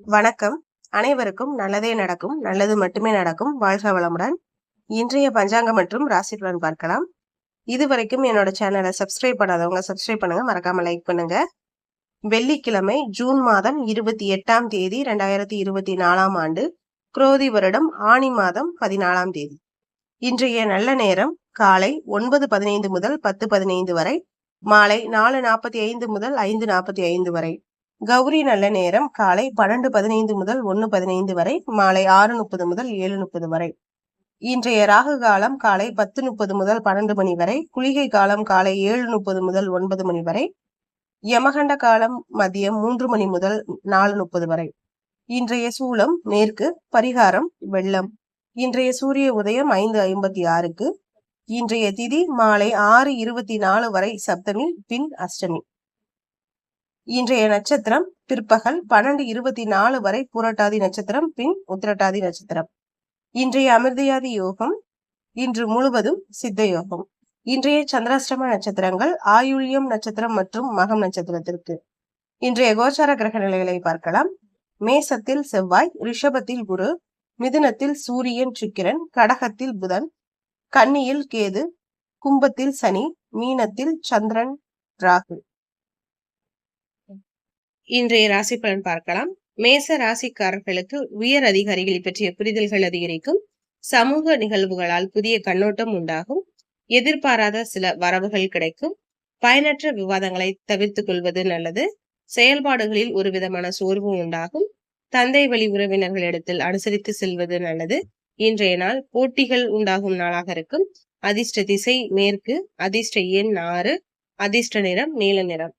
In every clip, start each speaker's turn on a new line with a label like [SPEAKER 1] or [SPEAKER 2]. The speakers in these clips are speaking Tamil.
[SPEAKER 1] வணக்கம். அனைவருக்கும் நல்லதே நடக்கும் நல்லது மட்டுமே நடக்கும். வாழ்க வளமுடன். இன்றைய பஞ்சாங்கம் மற்றும் ராசி பலன் பார்க்கலாம். இது வரைக்கும் என்னோட சேனலை சப்ஸ்கிரைப் பண்ணாதவங்க சப்ஸ்கிரைப் பண்ணுங்க. மறக்காம லைக் பண்ணுங்க. வெள்ளிக்கிழமை ஜூன் மாதம் இருபத்தி எட்டாம் தேதி ரெண்டாயிரத்தி இருபத்தி நாலாம் ஆண்டு குரோதி வருடம் ஆணி மாதம் பதினாலாம் தேதி. இன்றைய நல்ல நேரம் காலை ஒன்பது பதினைந்து முதல் பத்து பதினைந்து வரை மாலை நாலு நாற்பத்தி ஐந்து முதல் ஐந்து நாற்பத்தி ஐந்து வரை. கௌரி நல்ல நேரம். காலை பன்னெண்டு பதினைந்து முதல் ஒன்று பதினைந்து வரை மாலை ஆறு முப்பது முதல் ஏழு முப்பது வரை. இன்றைய ராகு காலம் காலை பத்து முப்பது முதல் பன்னெண்டு மணி வரை குளிகை காலம் காலை ஏழு முப்பது முதல் ஒன்பது மணி வரை யமகண்ட காலம் மதியம் மூன்று மணி முதல் நாலு முப்பது வரை. இன்றைய சூலம் மேற்கு பரிகாரம் வெள்ளம். இன்றைய சூரிய உதயம் ஐந்து ஐம்பத்தி ஆறுக்கு இன்றைய திதி மாலை ஆறு இருபத்தி நாலு வரை சப்தமி பின் அஷ்டமி. இன்றைய நட்சத்திரம் பிற்பகல் பன்னெண்டு இருபத்தி நாலு வரை பூரட்டாதி நட்சத்திரம் பின் உத்திரட்டாதி நட்சத்திரம். இன்றைய அமிர்தயாதி யோகம் இன்று முழுவதும் சித்த யோகம். இன்றைய சந்திராஷ்டம நட்சத்திரங்கள் ஆயுள்யம் நட்சத்திரம் மற்றும் மகம் நட்சத்திரத்திற்கு. இன்றைய கோச்சார கிரக நிலைகளை பார்க்கலாம். மேசத்தில் செவ்வாய் ரிஷபத்தில் குரு மிதுனத்தில் சூரியன் சுக்கிரன் கடகத்தில் புதன் கன்னியில் கேது கும்பத்தில் சனி மீனத்தில் சந்திரன் ராகு. இன்றைய ராசி பலன் பார்க்கலாம். மேச ராசிக்காரர்களுக்கு உயர் அதிகாரிகளை பற்றிய புரிதல்கள் அதிகரிக்கும். சமூக நிகழ்வுகளால் புதிய கண்ணோட்டம் உண்டாகும். எதிர்பாராத சில வரவுகள் கிடைக்கும். பயனற்ற விவாதங்களை தவிர்த்து கொள்வது நல்லது. செயல்பாடுகளில் ஒரு விதமான சோர்வு உண்டாகும். தந்தை வழி உறவினர்களிடத்தில் அனுசரித்து செல்வது நல்லது. இன்றைய நாள் போட்டிகள் உண்டாகும் நாளாக இருக்கும். அதிர்ஷ்ட திசை மேற்கு அதிர்ஷ்ட எண் ஆறு அதிர்ஷ்ட நிறம் நீல நிறம்.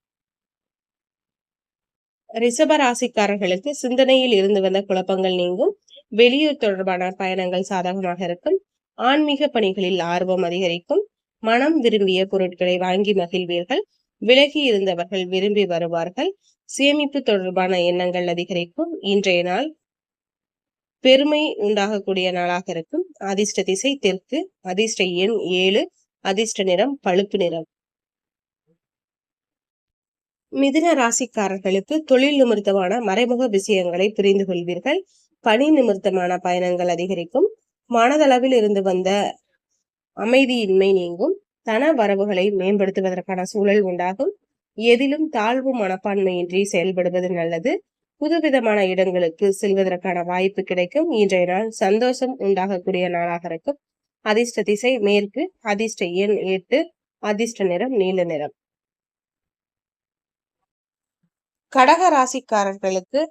[SPEAKER 1] ரிஷப ராசிக்காரர்களுக்கு சிந்தனையில் இருந்து வந்த குழப்பங்கள் நீங்கும். வெளியூர் தொடர்பான பயணங்கள் சாதகமாக இருக்கும். ஆன்மீக பணிகளில் ஆர்வம் அதிகரிக்கும். மனம் விரும்பிய பொருட்களை வாங்கி மகிழ்வீர்கள். விலகி இருந்தவர்கள் விரும்பி வருவார்கள். சேமிப்பு தொடர்பான எண்ணங்கள் அதிகரிக்கும். இன்றைய நாள் பெருமை உண்டாகக்கூடிய நாளாக இருக்கும். அதிர்ஷ்ட திசை தெற்கு அதிர்ஷ்ட எண் ஏழு அதிர்ஷ்ட நிறம் பழுப்பு நிறம். மிதுன ராசிக்காரர்களுக்கு தொழில் நிமித்தமான மறைமுக விஷயங்களை புரிந்து கொள்வீர்கள். பணி நிமித்தமான பயணங்கள் அதிகரிக்கும். மனதளவில் இருந்து வந்த அமைதியின்மை நீங்கும். தன வரவுகளை மேம்படுத்துவதற்கான சூழல் உண்டாகும். எதிலும் தாழ்வு மனப்பான்மையின்றி செயல்படுவது நல்லது. புதுவிதமான இடங்களுக்கு செல்வதற்கான வாய்ப்பு கிடைக்கும். இன்றைய நாள் சந்தோஷம் உண்டாகக்கூடிய நாளாக இருக்கும். அதிர்ஷ்ட திசை மேற்கு அதிர்ஷ்ட எண் எட்டு அதிர்ஷ்ட நிறம் நீல நிறம். கடக ராசிக்காரர்களுக்கு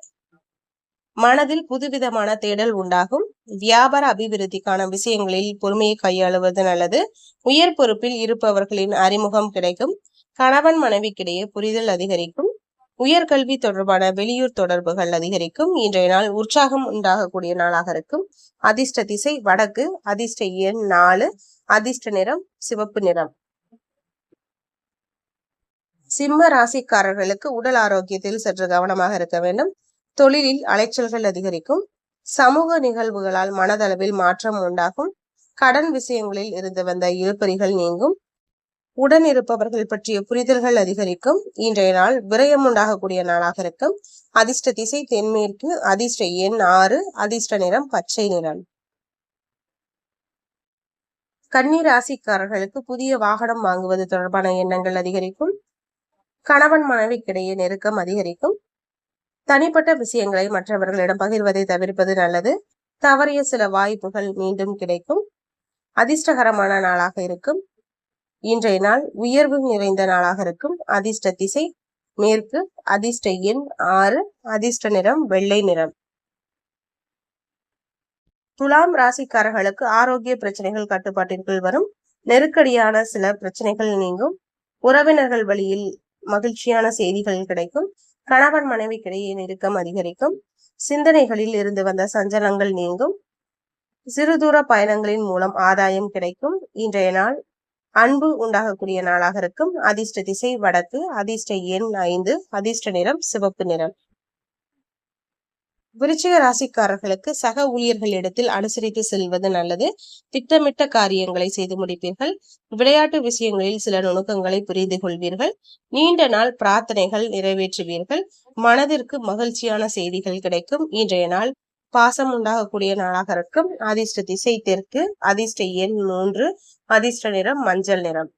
[SPEAKER 1] மனதில் புதுவிதமான தேடல் உண்டாகும். வியாபார அபிவிருத்திக்கான விஷயங்களில் பொறுமையை கையாளுவது நல்லது. உயர் பொறுப்பில் இருப்பவர்களின் அறிமுகம் கிடைக்கும். கணவன் மனைவிக்கிடையே புரிதல் அதிகரிக்கும். உயர்கல்வி தொடர்பான வெளியூர் தொடர்புகள் அதிகரிக்கும். இன்றைய நாள் உற்சாகம் உண்டாகக்கூடிய நாளாக இருக்கும். அதிர்ஷ்ட திசை வடக்கு அதிர்ஷ்ட எண் நாலு அதிர்ஷ்ட நிறம் சிவப்பு நிறம். சிம்ம ராசிக்காரர்களுக்கு உடல் ஆரோக்கியத்தில் சற்று கவனமாக இருக்க வேண்டும். தொழிலில் அலைச்சல்கள் அதிகரிக்கும். சமூக நிகழ்வுகளால் மனதளவில் மாற்றம் உண்டாகும். கடன் விஷயங்களில் இருந்து வந்த இழுப்பறிகள் நீங்கும். உடன் இருப்பவர்கள் பற்றிய புரிதல்கள் அதிகரிக்கும். இன்றைய நாள் விரயம் உண்டாகக்கூடிய நாளாக இருக்கும். அதிர்ஷ்ட திசை தென்மேற்கு அதிர்ஷ்ட எண் ஆறு அதிர்ஷ்ட நிறம் பச்சை நிறம். கன்னி ராசிக்காரர்களுக்கு புதிய வாகனம் வாங்குவது தொடர்பான எண்ணங்கள் அதிகரிக்கும். கணவன் மனைவிக்கிடையே நெருக்கம் அதிகரிக்கும். தனிப்பட்ட விஷயங்களை மற்றவர்களிடம் பகிர்வதை தவிர்ப்பது நல்லது. தவறிய சில வாய்ப்புகள் மீண்டும் கிடைக்கும். அதிர்ஷ்டகரமான நாளாக இருக்கும். இன்றைய நாள் உயர்வு நிறைந்த நாளாக இருக்கும். அதிர்ஷ்ட திசை மேற்கு அதிர்ஷ்ட எண் ஆறு அதிர்ஷ்ட நிறம் வெள்ளை நிறம். துலாம் ராசிக்காரர்களுக்கு ஆரோக்கிய பிரச்சனைகள் கட்டுப்பாட்டிற்குள் வரும். நெருக்கடியான சில பிரச்சனைகள் நீங்கும். உறவினர்கள் வழியில் மகிழ்ச்சியான செய்திகள் கிடைக்கும். கணவன் மனைவிக்கிடையே நெருக்கம் அதிகரிக்கும். சிந்தனைகளில் இருந்து வந்த சஞ்சலங்கள் நீங்கும். சிறு தூர பயணங்களின் மூலம் ஆதாயம் கிடைக்கும். இன்றைய நாள் அன்பு உண்டாகக்கூடிய நாளாக இருக்கும். அதிர்ஷ்ட திசை வடக்கு அதிர்ஷ்ட எண் ஐந்து அதிர்ஷ்ட நிறம் சிவப்பு நிறம். விருச்சிக ராசிக்காரர்களுக்கு சக ஊழியர்களிடத்தில் அனுசரித்து செல்வது நல்லது. திட்டமிட்ட காரியங்களை செய்து முடிப்பீர்கள். விளையாட்டு விஷயங்களில் சில நுணுக்கங்களை புரிந்து கொள்வீர்கள். நீண்ட நாள் பிரார்த்தனைகள் நிறைவேற்றுவீர்கள். மனதிற்கு மகிழ்ச்சியான செய்திகள் கிடைக்கும். இன்றைய நாள் பாசம் உண்டாகக்கூடிய நாளாக இருக்கும். அதிர்ஷ்ட திசை தெற்கு அதிர்ஷ்ட எண் மூன்று அதிர்ஷ்ட நிறம் மஞ்சள் நிறம்.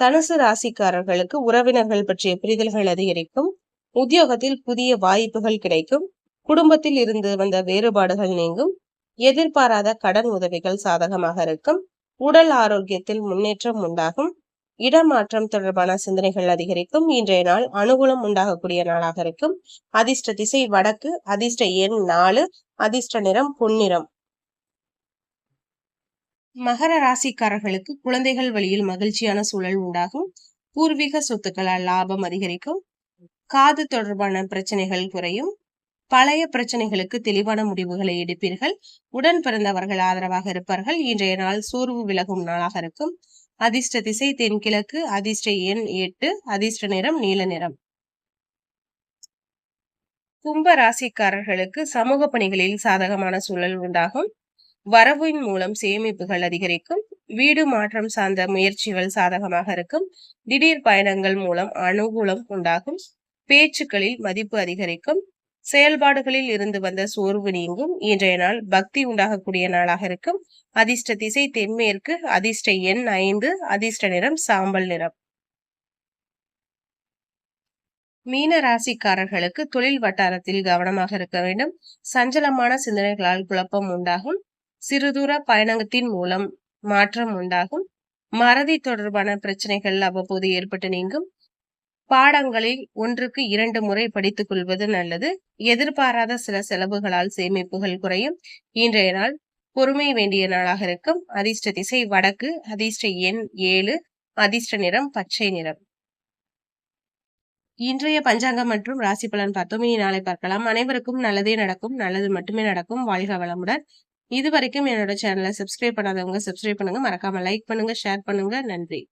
[SPEAKER 1] தனுசு ராசிக்காரர்களுக்கு உறவினர்கள் பற்றிய புரிதல்கள் அதிகரிக்கும். உத்தியோகத்தில் புதிய வாய்ப்புகள் கிடைக்கும். குடும்பத்தில் இருந்து வந்த வேறுபாடுகள் நீங்கும். எதிர்பாராத கடன் உதவிகள் சாதகமாக இருக்கும். உடல் ஆரோக்கியத்தில் முன்னேற்றம் உண்டாகும். இடமாற்றம் தொடர்பான சிந்தனைகள் அதிகரிக்கும். இன்றைய நாள் அனுகூலம் உண்டாகக்கூடிய நாளாக இருக்கும். அதிர்ஷ்ட திசை வடக்கு அதிர்ஷ்ட எண் நாலு அதிர்ஷ்ட நிறம் பொன்னிறம். மகர ராசிக்காரர்களுக்கு குழந்தைகள் வழியில் மகிழ்ச்சியான சூழல் உண்டாகும். பூர்வீக சொத்துக்களால் லாபம் அதிகரிக்கும். காது தொடர்பான பிரச்சனைகள் குறையும். பழைய பிரச்சனைகளுக்கு தெளிவான முடிவுகளை எடுப்பீர்கள். உடன் பிறந்தவர்கள் ஆதரவாக இருப்பார்கள். இன்றைய நாள் சோர்வு விலகும் நாளாக இருக்கும். அதிர்ஷ்ட திசை தென்கிழக்கு அதிர்ஷ்ட எண் எட்டு அதிர்ஷ்ட நிறம் நீல நிறம். கும்ப ராசிக்காரர்களுக்கு சமூக பணிகளில் சாதகமான சூழல் உண்டாகும். வரவின் மூலம் சேமிப்புகள் அதிகரிக்கும். வீடு மாற்றம் சார்ந்த முயற்சிகள் சாதகமாக இருக்கும். திடீர் பயணங்கள் மூலம் அனுகூலம் உண்டாகும். பேச்சுக்களில் மதிப்பு அதிகரிக்கும். செயல்பாடுகளில் இருந்து வந்த சோர்வு நீங்கும். இன்றைய நாள் பக்தி உண்டாகக்கூடிய நாளாக இருக்கும். அதிர்ஷ்ட திசை தென்மேற்கு அதிர்ஷ்ட எண் ஐந்து அதிர்ஷ்ட நிறம் சாம்பல் நிறம். மீன ராசிக்காரர்களுக்கு தொழில் வட்டாரத்தில் கவனமாக இருக்க வேண்டும். சஞ்சலமான சிந்தனைகளால் குழப்பம் உண்டாகும். சிறுதூர பயணத்தின் மூலம் மாற்றம் உண்டாகும். மறதி தொடர்பான பிரச்சனைகள் அவ்வப்போது ஏற்பட்டு நீங்கும். பாடங்களில் ஒன்றுக்கு இரண்டு முறை படித்துக் கொள்வது நல்லது. எதிர்பாராத சில செலவுகளால் சேமிப்புகள் குறையும். இன்றைய நாள் பொறுமை வேண்டிய நாளாக இருக்கும். அதிர்ஷ்ட திசை வடக்கு அதிர்ஷ்ட எண் ஏழு அதிர்ஷ்ட நிறம் பச்சை நிறம். இன்றைய பஞ்சாங்கம் மற்றும் ராசி பலன் பார்த்தோம். இனி நாளை பார்க்கலாம். அனைவருக்கும் நல்லதே நடக்கும். நல்லது மட்டுமே நடக்கும். வாழ்க வளமுடன். இது வரைக்கும் என்னோட சேனலை சப்ஸ்கிரைப் பண்ணாதவங்க சப்ஸ்கிரைப் பண்ணுங்க. மறக்காம லைக் பண்ணுங்க ஷேர் பண்ணுங்க. நன்றி.